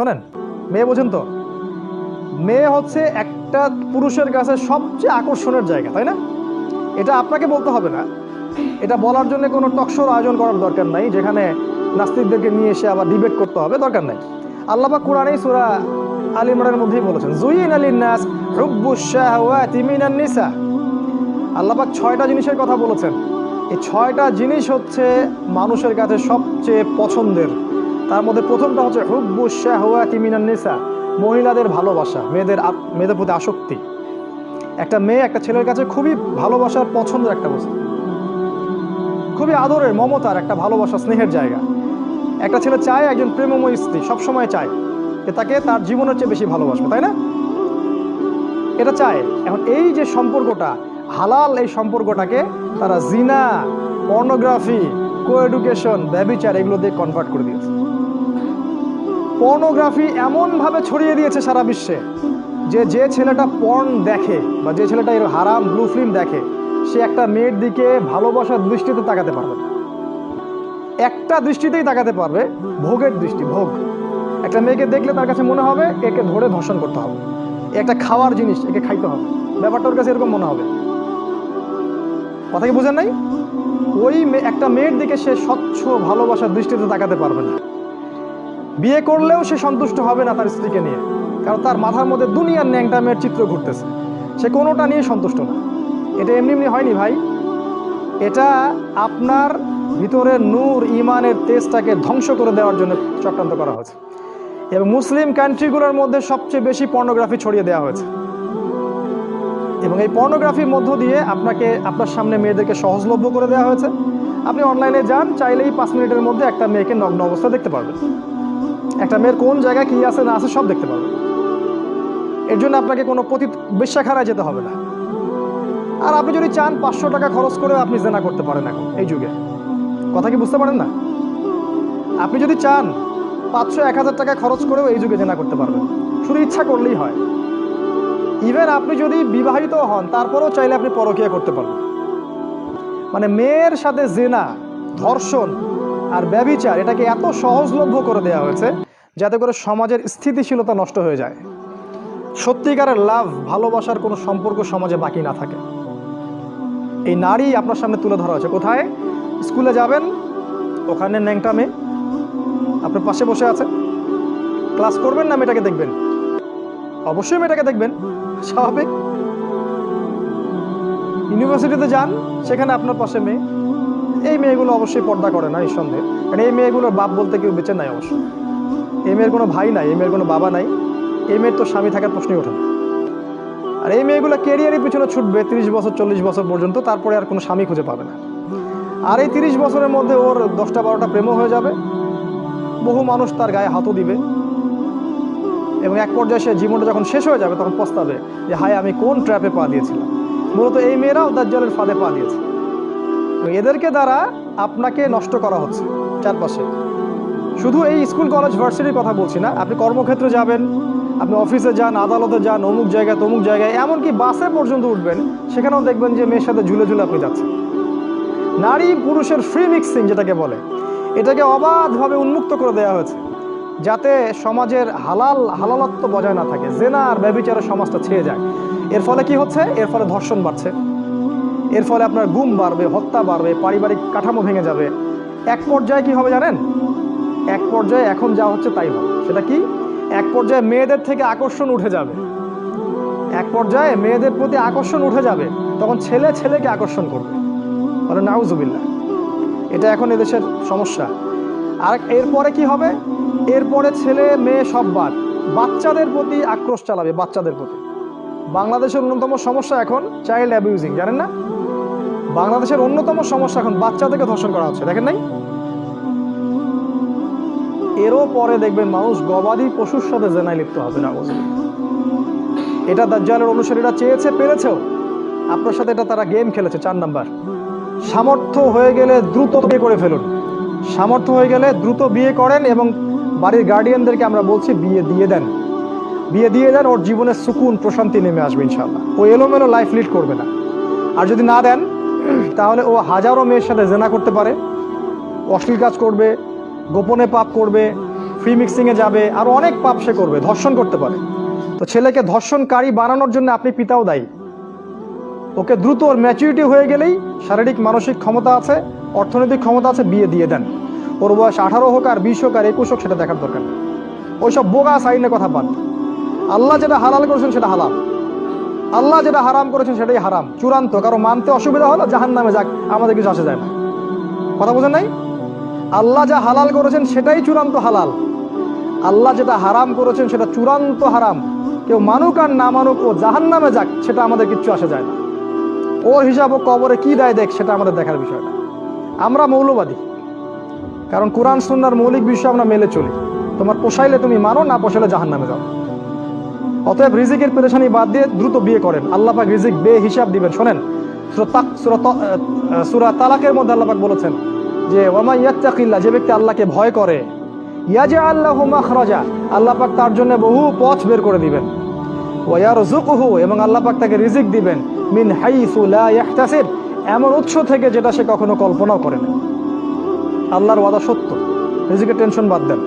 শোনেন, মেয়ে বোঝেন তো? মেয়ে হচ্ছে একটা পুরুষের কাছে সবচেয়ে আকর্ষণের জায়গা, তাই না? এটা আপনাকে বলতে হবে না। এটা বলার জন্য কোনো টকশোর আয়োজন করার দরকার নাই, যেখানে নাস্তিকদেরকে নিয়ে এসে আবার ডিবেট করতে হবে, দরকার নাই। আল্লাহ কোরআনেই সুরা আল ইমরানের মধ্যেই বলেছেন, জুইন আলী নাস নিসা। আল্লাপাক ছয়টা জিনিসের কথা বলেছেন। এই ছয়টা জিনিস হচ্ছে মানুষের কাছে সবচেয়ে পছন্দের তার মধ্যে প্রথমটা হচ্ছে হুব্বুশাহওয়াতি মিনান নিসা। মহিলাদের ভালোবাসা, মেয়েদের মেয়েদের প্রতি আসক্তি। একটা মেয়ে একটা ছেলের কাছে খুবই ভালোবাসার পছন্দের একটা বস্তু। খুবই আদরের, মমতার, একটা ভালোবাসা, স্নেহের জায়গা। একটা ছেলে চায় একজন প্রেমময় স্ত্রী, সবসময় চায়। যে তাকে তার জীবনের চেয়ে বেশি ভালোবাসবে, তাই না? এটা চায়। এখন এই যে সম্পর্কটা, হালাল এই সম্পর্কটাকে তারা জিনা, পর্নোগ্রাফি কো এডুকেশন ব্যবিচার, এগুলো দিয়ে কনভার্ট করে দিয়েছে। পর্নোগ্রাফি এমনভাবে ছড়িয়ে দিয়েছে সারা বিশ্বে যে যে ছেলেটা পর্ন দেখে বা যে ছেলেটা এর হারাম ব্লু ফিল্ম দেখে, সে একটা মেয়ের দিকে ভালোবাসার দৃষ্টিতে তাকাতে পারবে না। একটা দৃষ্টিতেই তাকাতে পারবে, ভোগের দৃষ্টি, ভোগ। একটা মেয়েকে দেখলে তার কাছে মনে হবে, একে ধরে ধর্ষণ করতে হবে। একটা খাওয়ার জিনিস, একে খাইতে হবে। ব্যাপারটা ওর কাছে এরকম মনে হবে। কথা কি বোঝেন নাই? ওই একটা মেয়ের দিকে সে স্বচ্ছ ভালোবাসার দৃষ্টিতে তাকাতে পারবে না। বিয়ে করলেও সে সন্তুষ্ট হবে না তার স্ত্রীকে নিয়ে। কারণ তার মাথার মধ্যে দুনিয়ার ন্যাংটা মেয়ের চিত্র ঘুরতেছে। সে কোনোটা নিয়ে সন্তুষ্ট না। এটা এমনি এমনি হয়নি ভাই। এটা আপনার ভিতরে নূর ইমানের তেজটাকে ধ্বংস করে দেওয়ার জন্য চক্রান্ত করা হয়েছে। এবং মুসলিম কান্ট্রিগুলোর মধ্যে সবচেয়ে বেশি পর্নোগ্রাফি ছড়িয়ে দেওয়া হয়েছে। এবং এই পর্নোগ্রাফির মধ্য দিয়ে আপনাকে, আপনার সামনে মেয়েদেরকে সহজলভ্য করে দেওয়া হয়েছে। আপনি অনলাইনে যান, চাইলেই পাঁচ মিনিটের মধ্যে একটা মেয়েকে নগ্ন অবস্থা দেখতে পারবেন। একটা মেয়ের কোন জায়গায় কী আছে, না আছে, সব দেখতে পারবেন এর জন্য আপনাকে কোনো প্রতি বিশ্বাখানায় যেতে হবে না। আর আপনি যদি চান পাঁচশো টাকা খরচ করেও আপনি জেনা করতে পারেন এখন, এই যুগে। কথা কি বুঝতে পারেন না? আপনি যদি চান পাঁচশো, এক হাজার টাকা খরচ করেও এই যুগে জেনা করতে পারবেন। শুধু ইচ্ছা করলেই হয়। ইভেন আপনি যদি বিবাহিত হন, তারপরেও চাইলে আপনি পরকীয়া করতে পারবেন। মানে মেয়ের সাথে জেনা, ধর্ষণ আর ব্যবিচার, এটাকে এত সহজলভ্য করে দেওয়া হয়েছে যাতে করে সমাজের স্থিতিশীলতা নষ্ট হয়ে যায়। সত্যিকারের লাভ, ভালোবাসার কোনো সম্পর্ক সমাজে বাকি না থাকে। এই নারী আপনার সামনে তুলে ধরা হয়েছে। কোথায়? স্কুলে যাবেন, ওখানে ন্যাংটা মেয়ে আপনার পাশে বসে আছে ক্লাস করবেন না মেয়েটাকে দেখবেন? অবশ্যই মেয়েটাকে দেখবেন। স্বাভাবিক। ইউনিভার্সিটিতে যান, সেখানে আপনার পাশে মেয়ে। এই মেয়েগুলো অবশ্যই পর্দা করে না, নিঃসন্দেহে। কারণ এই মেয়েগুলোর বাপ বলতে কেউ বেঁচে নাই অবশ্য। এই মেয়ের কোনো ভাই নাই এই মেয়ের কোনো বাবা নাই। এই মেয়ের তো স্বামী থাকার প্রশ্নই ওঠে না। আর এই মেয়েগুলো কেরিয়ারের পিছনে ছুটবে, তিরিশ বছর, চল্লিশ বছর পর্যন্ত, তারপরে আর কোনো স্বামী খুঁজে পাবে না। আর এই তিরিশ বছরের মধ্যে ওর দশটা, বারোটা প্রেমও হয়ে যাবে। বহু মানুষ তার গায়ে হাতও দিবে। এবং এক পর্যায়ে সে জীবনটা যখন শেষ হয়ে যাবে, তখন পস্তাবে যে, হায়, আমি কোন ট্র্যাপে পা দিয়েছিলাম? মূলত এই মেয়েরাও দাজ্জালের ফাঁদে পা দিয়েছে। এদেরকে দ্বারা আপনাকে নষ্ট করা হচ্ছে চারপাশে। শুধু এই স্কুল, কলেজ, ভার্সিটির কথা বলছি না। আপনি কর্মক্ষেত্রে যাবেন, আপনি অফিসে যান, আদালতে যান, অমুক জায়গায় তমুক জায়গায়, এমনকি বাসে পর্যন্ত উঠবেন, সেখানেও দেখবেন যে মেয়ের সাথে ঝুলে ঝুলে আপনি যাচ্ছেন। নারী পুরুষের ফ্রি মিক্সিং যেটাকে বলে, এটাকে অবাধভাবে উন্মুক্ত করে দেওয়া হয়েছে, যাতে সমাজের হালাল হালালত্ব বজায় না থাকে, জেনা আর ব্যবিচারের সমাজটা ছেয়ে যায়। এর ফলে কি হচ্ছে? এর ফলে ধর্ষণ বাড়ছে। এর ফলে আপনার গুম বাড়বে, হত্যা বাড়বে, পারিবারিক কাঠামো ভেঙে যাবে। এক পর্যায়ে কি হবে জানেন? এক পর্যায়ে এখন যা হচ্ছে তাই হবে। সেটা কি? এক পর্যায়ে মেয়েদের থেকে আকর্ষণ উঠে যাবে। এক পর্যায়ে মেয়েদের প্রতি আকর্ষণ উঠে যাবে, তখন ছেলে ছেলেকে আকর্ষণ করবে। বলে নাউজুবিল্লা এটা এখন এদেশের সমস্যা। আর এরপরে কি হবে? এরপরে ছেলে, মেয়ে সব বাদ। বাচ্চাদের প্রতি আক্রোশ চালাবে, বাচ্চাদের প্রতি। বাংলাদেশের অন্যতম সমস্যা এখন চাইল্ড অ্যাবিউজিং জানেন না? বাংলাদেশের অন্যতম সমস্যা এখন বাচ্চাদেরকে ধর্ষণ করা হচ্ছে, দেখেন নাই? এরও পরে দেখবেন মানুষ গবাদি পশুর সাথে জেনায় লিপ্ত হবে না এটা দাজ্জালের অনুসারীরা চেয়েছে, পেরেছেও। আপনার সাথে এটা তারা গেম খেলেছে, চার নাম্বার। সামর্থ্য হয়ে গেলে দ্রুত বিয়ে করে ফেলুন। সামর্থ্য হয়ে গেলে দ্রুত বিয়ে করেন এবং বাড়ির গার্ডিয়ানদেরকে আমরা বলছি বিয়ে দিয়ে দেন। বিয়ে দিয়ে দেন, ওর জীবনে সুকুন, প্রশান্তি নেমে আসবে ইনশাল্লাহ ও এলোমেলো লাইফ লিড করবে না। আর যদি না দেন, তাহলে ও হাজারো মেয়ের সাথে জেনা করতে পারে, অশ্লীল কাজ করবে গোপনে পাপ করবে ফ্রি মিক্সিংয়ে যাবে আরও অনেক পাপ সে করবে, ধর্ষণ করতে পারে। তো ছেলেকে ধর্ষণকারী বানানোর জন্য আপনি পিতাও দায়ী। ওকে দ্রুত ওর ম্যাচুরিটি হয়ে গেলেই শারীরিক, মানসিক ক্ষমতা আছে, অর্থনৈতিক ক্ষমতা আছে, বিয়ে দিয়ে দেন। ওর বয়স আঠারো হোক আর বিশ হোক আর একুশ হোক, সেটা দেখার দরকার নেই। ওইসব বোগা সাইনের কথা বাদ। আল্লাহ যেটা হালাল করেছেন, সেটা হালাল। আল্লাহ যেটা হারাম করেছেন, সেটাই হারাম। চূড়ান্ত, কারও মানতে অসুবিধা হলো জাহান নামে যাক, আমাদের কিছু আসে যায় না। কথা বোঝেন নাই? আল্লাহ যা হালাল করেছেন সেটাই চূড়ান্ত হালাল। আল্লাহ যেটা হারাম করেছেন সেটা চূড়ান্ত হারাম। কেউ মানুক আর না মানুক, ও জাহান নামে যাক, সেটা আমাদের কিচ্ছু আসে যায় না। ওর হিসাব ও কবরে কি দেয় দেখ, সেটা আমাদের দেখার বিষয় না। আমরা মৌলবাদী। কারণ কোরআন, সুন্নার মৌলিক বিষয় আমরা মেলে চলি। তোমার পোষাইলে তুমি মানো, না পোষাইলে জাহান নামে যাও। অতএব রিজিকের পেরেশানি বাদ দিয়ে দ্রুত বিয়ে করেন। আল্লাহ পাক রিজিক বে হিসাব দিবেন, শোনেন। সুরা তালাকের মধ্যে আল্লাহ পাক বলেছেন যে ওয়ামা ইয়াত্তাকিল্লা যে ব্যক্তি আল্লাহকে ভয় করে ইয়াজে আল্লাহ মাখরাজা, আল্লাহ পাক তার জন্য বহু পথ বের করে দিবেন। ওয়া ওয়ারজুকহু এবং আল্লাহ পাক তাকে রিজিক দিবেন, মিন হাইসু লা ইয়াহতাসিব, এমন উৎস থেকে যেটা সে কখনো কল্পনাও করে না আল্লাহর ওয়াদা সত্য। রিজিকের টেনশন বাদ দেন।